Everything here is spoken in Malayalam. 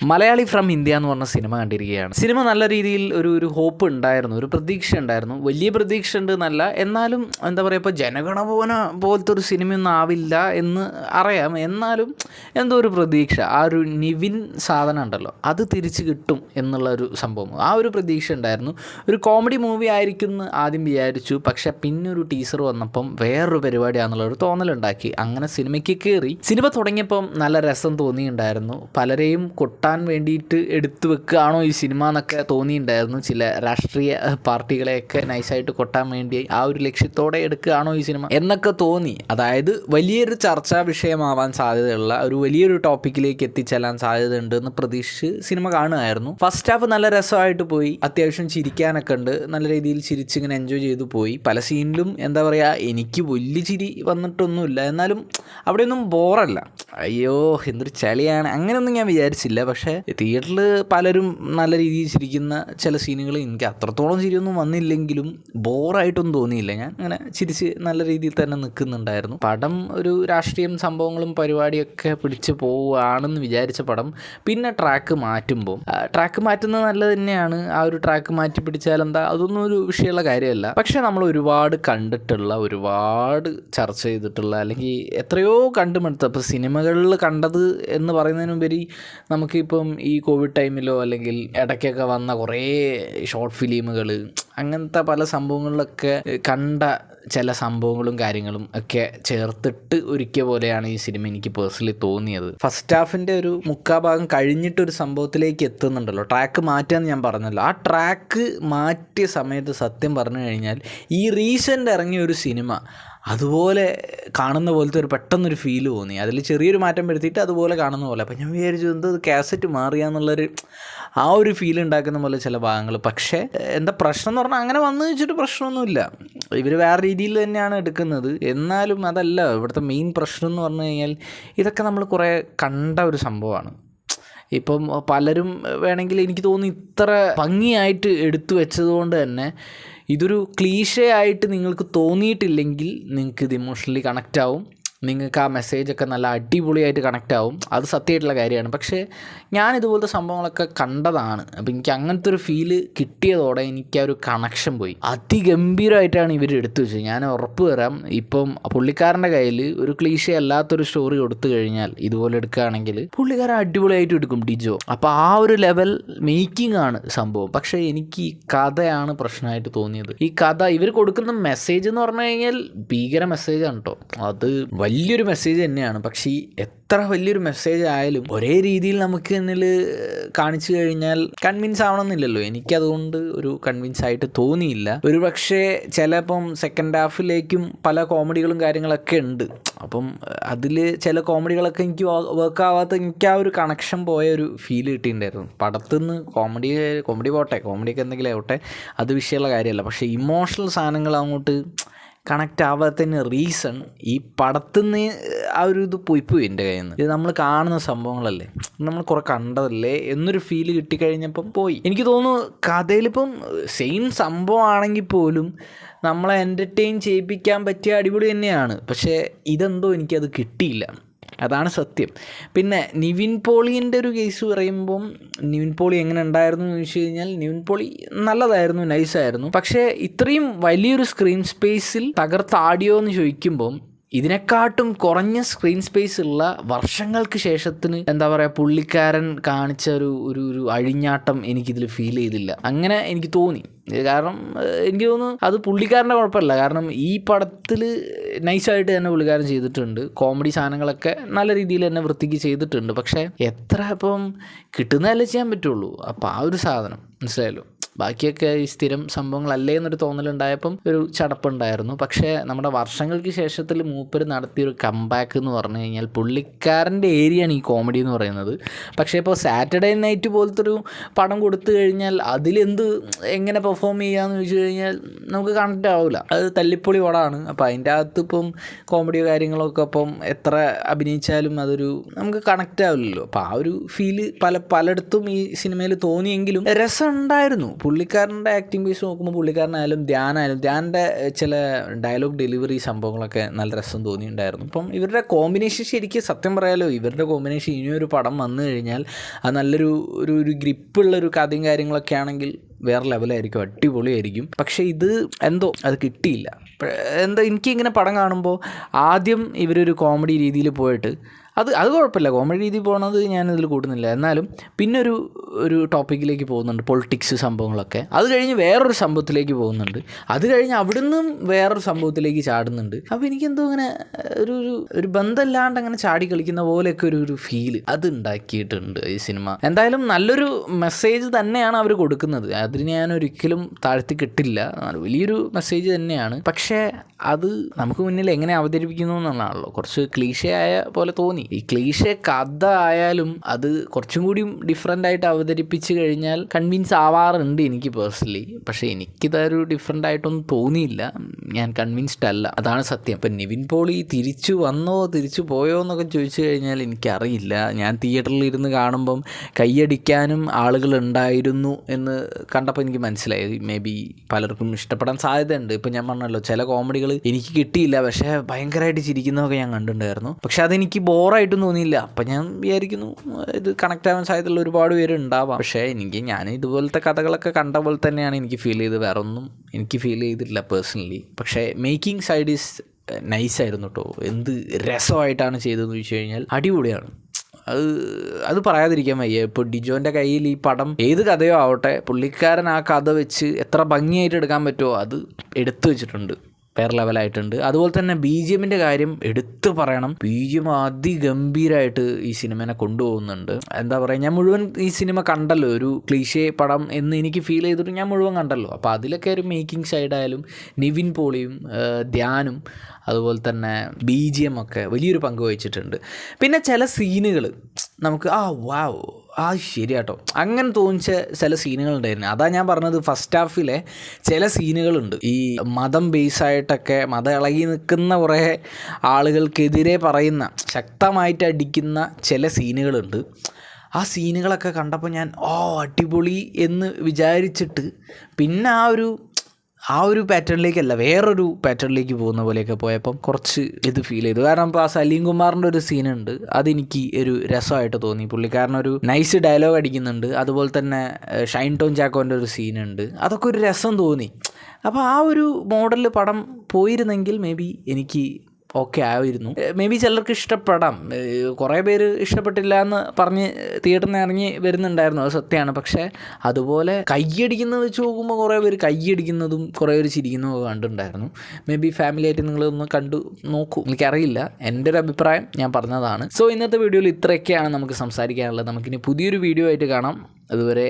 മലയാളി ഫ്രം ഇന്ത്യ എന്ന് പറഞ്ഞ സിനിമ കണ്ടിരിക്കുകയാണ്. സിനിമ നല്ല രീതിയിൽ ഒരു ഒരു ഹോപ്പ് ഉണ്ടായിരുന്നു ഒരു പ്രതീക്ഷ ഉണ്ടായിരുന്നു. വലിയ പ്രതീക്ഷ ഉണ്ട് എന്നല്ല എന്നാലും എന്താ പറയുക ഇപ്പോൾ ജനഗണഭവന പോലത്തെ ഒരു സിനിമയൊന്നും ആവില്ല എന്ന് അറിയാം. എന്നാലും എന്തോ ഒരു പ്രതീക്ഷ ആ ഒരു നിവിൻ സാധനം ഉണ്ടല്ലോ അത് തിരിച്ചു കിട്ടും എന്നുള്ള ഒരു സംഭവം. ആ ഒരു പ്രതീക്ഷ ഉണ്ടായിരുന്നു. ഒരു കോമഡി മൂവി ആയിരിക്കും എന്ന് ആദ്യം വിചാരിച്ചു പക്ഷേ പിന്നെ ഒരു ടീസർ വന്നപ്പം വേറൊരു പരിപാടിയാണെന്നുള്ള ഒരു തോന്നലുണ്ടാക്കി. അങ്ങനെ സിനിമയ്ക്ക് കയറി. സിനിമ തുടങ്ങിയപ്പം നല്ല രസം തോന്നിയിട്ടുണ്ടായിരുന്നു. പലരെയും കൊട്ടാൻ വേണ്ടിയിട്ട് എടുത്തു വെക്കുകയാണോ ഈ സിനിമ എന്നൊക്കെ തോന്നിയിട്ടുണ്ടായിരുന്നു. ചില രാഷ്ട്രീയ പാർട്ടികളെയൊക്കെ നൈസായിട്ട് കൊട്ടാൻ വേണ്ടി ആ ഒരു ലക്ഷ്യത്തോടെ എടുക്കുകയാണോ ഈ സിനിമ എന്നൊക്കെ തോന്നി. അതായത് വലിയൊരു ചർച്ചാ വിഷയമാവാൻ സാധ്യതയുള്ള ഒരു വലിയൊരു ടോപ്പിക്കിലേക്ക് എത്തിച്ചെല്ലാൻ സാധ്യതയുണ്ട് എന്ന് പ്രതീക്ഷിച്ച് സിനിമ കാണുമായിരുന്നു ഫസ്റ്റ് ഹാഫ് നല്ല രസമായിട്ട് പോയി. അത്യാവശ്യം ചിരിക്കാനൊക്കെ ഉണ്ട്. നല്ല രീതിയിൽ ചിരിച്ചിങ്ങനെ എൻജോയ് ചെയ്തു പോയി. പല സീനിലും എന്താ പറയുക എനിക്ക് വലിയ ചിരി വന്നിട്ടൊന്നുമില്ല. എന്നാലും അവിടെയൊന്നും ബോറല്ല അയ്യോ എന്തൊരു ചളിയാണ്. അങ്ങനെയൊന്നും ഞാൻ വിചാരിച്ചില്ല. പക്ഷേ തിയേറ്ററിൽ പലരും നല്ല രീതിയിൽ ചിരിക്കുന്ന ചില സീനുകൾ എനിക്ക് അത്രത്തോളം ചിരിയൊന്നും വന്നില്ലെങ്കിലും ബോറായിട്ടൊന്നും തോന്നിയില്ല. ഞാൻ അങ്ങനെ ചിരിച്ച് നല്ല രീതിയിൽ തന്നെ നിൽക്കുന്നുണ്ടായിരുന്നു. പടം ഒരു രാഷ്ട്രീയം സംഭവങ്ങളും പരിപാടിയൊക്കെ പിടിച്ച് പോവുകയാണെന്ന് വിചാരിച്ച പടം. പിന്നെ ട്രാക്ക് മാറ്റുമ്പോൾ ട്രാക്ക് മാറ്റുന്നത് നല്ലത് തന്നെയാണ്. ആ ഒരു ട്രാക്ക് മാറ്റി പിടിച്ചാൽ എന്താ? അതൊന്നും ഒരു വിഷയമുള്ള കാര്യമല്ല. പക്ഷേ നമ്മൾ ഒരുപാട് കണ്ടിട്ടുള്ള ഒരുപാട് ചർച്ച ചെയ്തിട്ടുള്ള അല്ലെങ്കിൽ എത്രയോ കണ്ടുമെടുത്ത അപ്പോൾ സിനിമകളിൽ കണ്ടത് എന്ന് പറയുന്നതിനുപരി നമുക്കിപ്പം ഈ കോവിഡ് ടൈമിലോ അല്ലെങ്കിൽ ഇടയ്ക്കൊക്കെ വന്ന കുറേ ഷോർട്ട് ഫിലിമുകൾ അങ്ങനത്തെ പല സംഭവങ്ങളിലൊക്കെ കണ്ട ചില സംഭവങ്ങളും കാര്യങ്ങളും ഒക്കെ ചേർത്തിട്ട് ഒരുക്കിയ പോലെയാണ് ഈ സിനിമ എനിക്ക് പേഴ്സണലി തോന്നിയത്. ഫസ്റ്റ് ഹാഫിന്റെ ഒരു മുക്കാ ഭാഗം കഴിഞ്ഞിട്ടൊരു സംഭവത്തിലേക്ക് എത്തുന്നുണ്ടല്ലോ. ട്രാക്ക് മാറ്റാന്ന് ഞാൻ പറഞ്ഞല്ലോ. ആ ട്രാക്ക് മാറ്റിയ സമയത്ത് സത്യം പറഞ്ഞു കഴിഞ്ഞാൽ ഈ റീസെന്റ് ഇറങ്ങിയ ഒരു സിനിമ അതുപോലെ കാണുന്ന പോലത്തെ ഒരു പെട്ടെന്നൊരു ഫീൽ തോന്നി. അതിൽ ചെറിയൊരു മാറ്റം വരുത്തിയിട്ട് അതുപോലെ കാണുന്ന പോലെ. അപ്പം ഞാൻ വിചാരിച്ചു എന്തോ കാസറ്റ് മാറിയാന്നുള്ളൊരു ആ ഒരു ഫീൽ ഉണ്ടാക്കുന്ന പോലെ ചില ഭാഗങ്ങൾ പക്ഷേ എന്താ പ്രശ്നം എന്ന് പറഞ്ഞാൽ അങ്ങനെ വന്നു വെച്ചിട്ട് പ്രശ്നമൊന്നുമില്ല. ഇവർ വേറെ രീതിയിൽ തന്നെയാണ് എടുക്കുന്നത്. എന്നാലും അതല്ല ഇവിടുത്തെ മെയിൻ പ്രശ്നം എന്ന് പറഞ്ഞു കഴിഞ്ഞാൽ ഇതൊക്കെ നമ്മൾ കുറേ കണ്ട ഒരു സംഭവമാണ്. ഇപ്പം പലരും വേണമെങ്കിൽ എനിക്ക് തോന്നുന്നു ഇത്ര ഭംഗിയായിട്ട് എടുത്തു വെച്ചതുകൊണ്ട് തന്നെ ഇതൊരു ക്ലീഷയായിട്ട് നിങ്ങൾക്ക് തോന്നിയിട്ടില്ലെങ്കിൽ നിങ്ങൾക്ക് ഇത് ഇമോഷണലി കണക്റ്റ് ആവും. നിങ്ങൾക്ക് ആ മെസ്സേജൊക്കെ നല്ല അടിപൊളിയായിട്ട് കണക്റ്റ് ആവും. അത് സത്യമായിട്ടുള്ള കാര്യമാണ്. പക്ഷേ ഞാൻ ഇതുപോലത്തെ സംഭവങ്ങളൊക്കെ കണ്ടതാണ്. അപ്പം എനിക്ക് അങ്ങനത്തെ ഒരു ഫീൽ കിട്ടിയതോടെ എനിക്ക് ആ ഒരു കണക്ഷൻ പോയി. അതിഗംഭീരമായിട്ടാണ് ഇവർ എടുത്തു വെച്ചത്. ഞാൻ ഉറപ്പ് തരാം ഇപ്പം പുള്ളിക്കാരന്റെ കയ്യിൽ ഒരു ക്ലീശ അല്ലാത്തൊരു സ്റ്റോറി കൊടുത്തു കഴിഞ്ഞാൽ ഇതുപോലെ എടുക്കുകയാണെങ്കിൽ പുള്ളിക്കാരൻ അടിപൊളിയായിട്ട് എടുക്കും ഡിജോ. അപ്പോൾ ആ ഒരു ലെവൽ മേക്കിംഗ് ആണ് സംഭവം. പക്ഷേ എനിക്ക് ഈ കഥയാണ് പ്രശ്നമായിട്ട് തോന്നിയത്. ഈ കഥ ഇവർ കൊടുക്കുന്ന മെസ്സേജ് എന്ന് പറഞ്ഞു കഴിഞ്ഞാൽ ഭീകര മെസ്സേജാണ് കേട്ടോ അത് വലിയൊരു മെസ്സേജ് തന്നെയാണ്. പക്ഷേ എത്ര വലിയൊരു മെസ്സേജ് ആയാലും ഒരേ രീതിയിൽ നമുക്ക് എന്നിൽ കാണിച്ചു കഴിഞ്ഞാൽ കൺവിൻസ് ആവണമെന്നില്ലല്ലോ. എനിക്കതുകൊണ്ട് ഒരു കൺവിൻസ് ആയിട്ട് തോന്നിയില്ല. ഒരു പക്ഷേ ചിലപ്പം സെക്കൻഡ് ഹാഫിലേക്കും പല കോമഡികളും കാര്യങ്ങളൊക്കെ ഉണ്ട്. അപ്പം അതിൽ ചില കോമഡികളൊക്കെ എനിക്ക് വർക്ക് ആവാത്ത എനിക്ക് ആ ഒരു കണക്ഷൻ പോയ ഒരു ഫീൽ കിട്ടിയിട്ടുണ്ടായിരുന്നു. പടത്തുനിന്ന് കോമഡി കോമഡി പോട്ടെ കോമഡിയൊക്കെ എന്തെങ്കിലും ആവട്ടെ അത് വിഷയമുള്ള കാര്യമല്ല. പക്ഷേ ഇമോഷണൽ സാധനങ്ങൾ അങ്ങോട്ട് കണക്റ്റ് ആവാത്തതിന് റീസൺ ഈ പടത്തുനിന്ന് ആ ഒരു ഇത് പോയി എന്റെ കയ്യിൽ നിന്ന്. ഇത് നമ്മൾ കാണുന്ന സംഭവങ്ങളല്ലേ? നമ്മൾ കുറെ കണ്ടതല്ലേ? എന്നൊരു ഫീൽ കിട്ടിക്കഴിഞ്ഞപ്പം പോയി. എനിക്ക് തോന്നുന്നു കഥയിലിപ്പം സെയിം സംഭവമാണെങ്കിൽ പോലും നമ്മളെ എന്റർടൈൻ ചെയ്യിപ്പിക്കാൻ പറ്റിയ അടിപൊളി തന്നെയാണ്. പക്ഷേ ഇതെന്തോ എനിക്കത് കിട്ടിയില്ല. അതാണ് സത്യം. പിന്നെ നിവിൻ പോളിന്റെ ഒരു കേസ് പറയുമ്പം നിവിൻ പോളി എങ്ങനെ ഉണ്ടായിരുന്നു എന്ന് ചോദിച്ചു കഴിഞ്ഞാൽ നിവിൻ പോളി നല്ലതായിരുന്നു നൈസായിരുന്നു പക്ഷേ ഇത്രയും വലിയൊരു സ്ക്രീൻ സ്പേസിൽ തകർത്താടിയോ എന്ന് ചോദിക്കുമ്പം ഇതിനെക്കാട്ടും കുറഞ്ഞ സ്ക്രീൻ സ്പേസ് ഉള്ള വർഷങ്ങൾക്ക് ശേഷത്തിന് എന്താ പറയുക പുള്ളിക്കാരൻ കാണിച്ച ഒരു ഒരു ഒരു അഴിഞ്ഞാട്ടം എനിക്കിതിൽ ഫീൽ ചെയ്തില്ല. അങ്ങനെ എനിക്ക് തോന്നി. കാരണം എനിക്ക് തോന്നുന്നു അത് പുള്ളിക്കാരന്റെ കുഴപ്പമില്ല. കാരണം ഈ പടത്തിൽ നൈസായിട്ട് തന്നെ പുള്ളിക്കാരൻ ചെയ്തിട്ടുണ്ട്. കോമഡി സാധനങ്ങളൊക്കെ നല്ല രീതിയിൽ തന്നെ വൃത്തിക്ക് ചെയ്തിട്ടുണ്ട്. പക്ഷേ എത്ര ഇപ്പം കിട്ടുന്നതല്ലേ ചെയ്യാൻ പറ്റുള്ളൂ? അപ്പോൾ ആ ഒരു സാധനം മനസ്സിലായല്ലോ? ബാക്കിയൊക്കെ ഈ സ്ഥിരം സംഭവങ്ങളല്ലേ എന്നൊരു തോന്നലുണ്ടായപ്പം ഒരു ചടപ്പുണ്ടായിരുന്നു. പക്ഷേ നമ്മുടെ വർഷങ്ങൾക്ക് ശേഷത്തിൽ മൂപ്പർ നടത്തിയൊരു കംബാക്ക് എന്ന് പറഞ്ഞു കഴിഞ്ഞാൽ പുള്ളിക്കാരന്റെ ഏരിയയാണ് ഈ കോമഡി എന്ന് പറയുന്നത്. പക്ഷേ ഇപ്പോൾ സാറ്റർഡേ നൈറ്റ് പോലത്തെ ഒരു പടം കൊടുത്തു കഴിഞ്ഞാൽ അതിലെന്ത് എങ്ങനെ പെർഫോം ചെയ്യാമെന്ന് ചോദിച്ചു കഴിഞ്ഞാൽ നമുക്ക് കണക്റ്റ് ആവില്ല. അത് തല്ലിപ്പൊളി പടമാണ്. അപ്പോൾ അതിന്റെ അകത്ത് ഇപ്പം കോമഡിയോ കാര്യങ്ങളൊക്കെ അപ്പം എത്ര അഭിനയിച്ചാലും അതൊരു നമുക്ക് കണക്റ്റ് ആവില്ലല്ലോ. അപ്പോൾ ആ ഒരു ഫീൽ പല പലയിടത്തും ഈ സിനിമയിൽ തോന്നിയെങ്കിലും രസം ഉണ്ടായിരുന്നു പുള്ളിക്കാരന്റെ ആക്ടിങ് ബേസ് നോക്കുമ്പോൾ പുള്ളിക്കാരനായാലും ധ്യാനായാലും ധ്യാന്റെ ചില ഡയലോഗ് ഡെലിവറി സംഭവങ്ങളൊക്കെ നല്ല രസം തോന്നിയിട്ടുണ്ടായിരുന്നു. അപ്പം ഇവരുടെ കോമ്പിനേഷൻ ശരിക്കും സത്യം പറയാലോ ഇവരുടെ കോമ്പിനേഷൻ ഇനിയൊരു പടം വന്നു കഴിഞ്ഞാൽ അത് നല്ലൊരു ഒരു ഒരു ഗ്രിപ്പുള്ളൊരു കഥയും കാര്യങ്ങളൊക്കെ ആണെങ്കിൽ വേറെ ലെവലായിരിക്കും അടിപൊളിയായിരിക്കും. പക്ഷേ ഇത് എന്തോ അത് കിട്ടിയില്ല. എന്താ എനിക്കിങ്ങനെ പടം കാണുമ്പോൾ ആദ്യം ഇവരൊരു കോമഡി രീതിയിൽ പോയിട്ട് അത് അത് കുഴപ്പമില്ല. കോമഡി രീതി പോകണത് ഞാനിതിൽ കൂടുന്നില്ല. എന്നാലും പിന്നെ ഒരു ഒരു ടോപ്പിക്കിലേക്ക് പോകുന്നുണ്ട് പൊളിറ്റിക്സ് സംഭവങ്ങളൊക്കെ. അത് കഴിഞ്ഞ് വേറൊരു സംഭവത്തിലേക്ക് പോകുന്നുണ്ട്. അത് കഴിഞ്ഞ് അവിടുന്ന് വേറൊരു സംഭവത്തിലേക്ക് ചാടുന്നുണ്ട്. അപ്പോൾ എനിക്കെന്തോ അങ്ങനെ ഒരു ഒരു ഒരു ബന്ധമില്ലാണ്ട് അങ്ങനെ ചാടി കളിക്കുന്ന പോലെയൊക്കെ ഒരു ഒരു ഫീൽ അത് ഉണ്ടാക്കിയിട്ടുണ്ട് ഈ സിനിമ. എന്തായാലും നല്ലൊരു മെസ്സേജ് തന്നെയാണ് അവർ കൊടുക്കുന്നത്. അതിന് ഞാൻ ഒരിക്കലും താഴ്ത്തി കിട്ടില്ല. വലിയൊരു മെസ്സേജ് തന്നെയാണ്. പക്ഷേ അത് നമുക്ക് മുന്നിൽ എങ്ങനെ അവതരിപ്പിക്കുന്നു എന്നുള്ളതാണല്ലോ. കുറച്ച് ക്ലീശയായ പോലെ തോന്നി. ഈ ക്ലീശ കഥ ആയാലും അത് കുറച്ചും കൂടി ഡിഫറെന്റ് ആയിട്ട് അവതരിപ്പിച്ച് കഴിഞ്ഞാൽ കൺവിൻസ് ആവാറുണ്ട് എനിക്ക് പേഴ്സണലി പക്ഷേ എനിക്കിതൊരു ഡിഫറെന്റ് ആയിട്ടൊന്നും തോന്നിയില്ല. ഞാൻ കൺവിൻസ്ഡ് അല്ല. അതാണ് സത്യം. ഇപ്പം നിവിൻ പോളി തിരിച്ചു വന്നോ തിരിച്ചു പോയോ എന്നൊക്കെ ചോദിച്ചു കഴിഞ്ഞാൽ എനിക്കറിയില്ല. ഞാൻ തിയേറ്ററിൽ ഇരുന്ന് കാണുമ്പം കൈയടിക്കാനും ആളുകൾ ഉണ്ടായിരുന്നു എന്ന് കണ്ടപ്പോൾ എനിക്ക് മനസ്സിലായി. മേ ബി പലർക്കും ഇഷ്ടപ്പെടാൻ സാധ്യതയുണ്ട്. ഇപ്പം ഞാൻ പറഞ്ഞല്ലോ ചില കോമഡികൾ എനിക്ക് കിട്ടിയില്ല. പക്ഷേ ഭയങ്കരമായിട്ട് ചിരിക്കുന്നതൊക്കെ ഞാൻ കണ്ടിട്ടുണ്ടായിരുന്നു. പക്ഷേ അതെനിക്ക് ബോറായിട്ടും തോന്നിയില്ല. അപ്പം ഞാൻ വിചാരിക്കുന്നു ഇത് കണക്ട് ആവാൻ സാധ്യതയുള്ള ഒരുപാട് പേര് ഉണ്ടാവാം പക്ഷേ എനിക്ക് ഞാൻ ഇതുപോലത്തെ കഥകളൊക്കെ കണ്ട പോലെ തന്നെയാണ് എനിക്ക് ഫീൽ ചെയ്ത് വേറെ ഒന്നും എനിക്ക് ഫീൽ ചെയ്തിട്ടില്ല പേഴ്സണലി പക്ഷേ മേക്കിംഗ് സൈഡ് ഈസ് നൈസായിരുന്നു കേട്ടോ എന്ത് രസമായിട്ടാണ് ചെയ്തതെന്ന് ചോദിച്ചു കഴിഞ്ഞാൽ അടിപൊളിയാണ്. അത് അത് പറയാതിരിക്കാൻ വയ്യ. ഇപ്പോൾ ഡിജോന്റെ കയ്യിൽ ഈ പടം ഏത് കഥയോ ആവട്ടെ പുള്ളിക്കാരൻ ആ കഥ വെച്ച് എത്ര ഭംഗിയായിട്ട് എടുക്കാൻ പറ്റുമോ അത് എടുത്തു വെച്ചിട്ടുണ്ട്. വേറെ ലെവലായിട്ടുണ്ട് അതുപോലെ തന്നെ ബി ജി എമ്മിന്റെ കാര്യം എടുത്തു പറയണം. ബി ജി എം അതിഗംഭീരമായിട്ട് ഈ സിനിമനെ കൊണ്ടുപോകുന്നുണ്ട്. എന്താ പറയുക ഞാൻ മുഴുവൻ ഈ സിനിമ കണ്ടല്ലോ. ഒരു ക്ലീഷേ പടം എന്ന് എനിക്ക് ഫീൽ ചെയ്തിട്ട് ഞാൻ മുഴുവൻ കണ്ടല്ലോ. അപ്പോൾ അതിലൊക്കെ ഒരു മേക്കിംഗ് സൈഡായാലും നിവിൻ പോളിയും ധ്യാനും അതുപോലെ തന്നെ ബി ജി എം ഒക്കെ വലിയൊരു പങ്ക് വഹിച്ചിട്ടുണ്ട്. പിന്നെ ചില സീനുകൾ നമുക്ക് ആ വാവ് ആ ശരി കേട്ടോ അങ്ങനെ തോന്നിച്ച ചില സീനുകളുണ്ടായിരുന്നു. അതാ ഞാൻ പറഞ്ഞത് ഫസ്റ്റ് ഹാഫിലെ ചില സീനുകളുണ്ട്. ഈ മതം ബേസായിട്ടൊക്കെ മതം ഇളകി നിൽക്കുന്ന കുറേ ആളുകൾക്കെതിരെ പറയുന്ന ശക്തമായിട്ട് അടിക്കുന്ന ചില സീനുകളുണ്ട്. ആ സീനുകളൊക്കെ കണ്ടപ്പോൾ ഞാൻ ഓ അടിപൊളി എന്ന് വിചാരിച്ചിട്ട് പിന്നെ ആ ഒരു ആ ഒരു പാറ്റേണിലേക്കല്ല വേറൊരു പാറ്റേണിലേക്ക് പോകുന്ന പോലെയൊക്കെ പോയപ്പം കുറച്ച് ഇത് ഫീൽ ചെയ്തു. കാരണം ഇപ്പോൾ ആ സലീം കുമാറിന്റെ ഒരു സീനുണ്ട് അതെനിക്ക് ഒരു രസമായിട്ട് തോന്നി പുള്ളിക്കാരൻ ഒരു നൈസ് ഡയലോഗ് അടിക്കുന്നുണ്ട്. അതുപോലെ തന്നെ ഷൈൻ ടോൺ ചാക്കോന്റെ ഒരു സീനുണ്ട് അതൊക്കെ ഒരു രസം തോന്നി. അപ്പോൾ ആ ഒരു മോഡലിൽ പടം പോയിരുന്നെങ്കിൽ മേ ബി എനിക്ക് ഓക്കെ ആയിരുന്നു. മേ ബി ചിലർക്ക് ഇഷ്ടപ്പെടാം. കുറേ പേര് ഇഷ്ടപ്പെട്ടില്ല എന്ന് പറഞ്ഞ് തിയേറ്ററിൽ നിന്ന് ഇറങ്ങി വരുന്നുണ്ടായിരുന്നു. അത് സത്യമാണ്. പക്ഷേ അതുപോലെ കയ്യടിക്കുന്നത് വെച്ച് നോക്കുമ്പോൾ കുറേ പേര് കയ്യടിക്കുന്നതും കുറേ പേര് ചിരിക്കുന്നതും ഒക്കെ കണ്ടിട്ടുണ്ടായിരുന്നു. മേ ബി ഫാമിലി ആയിട്ട് നിങ്ങളൊന്ന് കണ്ടു നോക്കൂ. എനിക്കറിയില്ല. എന്റെ ഒരു അഭിപ്രായം ഞാൻ പറഞ്ഞതാണ്. സോ ഇന്നത്തെ വീഡിയോയിൽ ഇത്രയൊക്കെയാണ് നമുക്ക് സംസാരിക്കാനുള്ളത്. നമുക്കിനി പുതിയൊരു വീഡിയോ ആയിട്ട് കാണാം. അതുവരെ